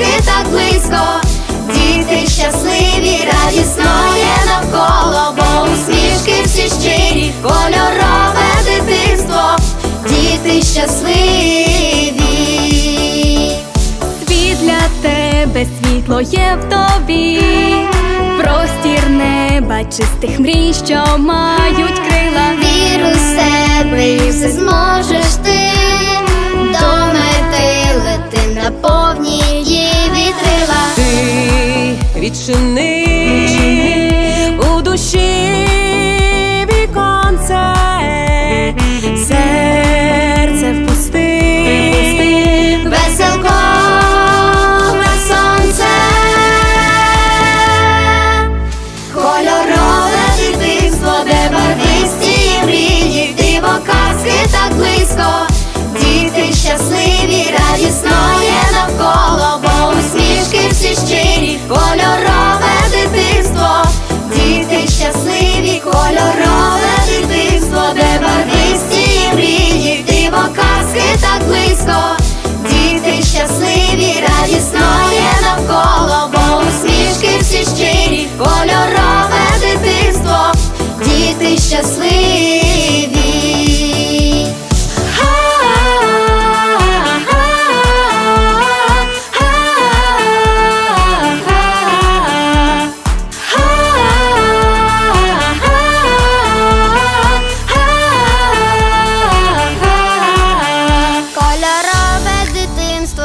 Казки так близько, діти щасливі, радісно є навколо, бо усмішки всі щирі, кольорове дитинство, діти щасливі. Світ для тебе світло є в тобі, простір неба, чистих мрій, що мають крила. Вір у себе і все зможеш ти відчини щирі,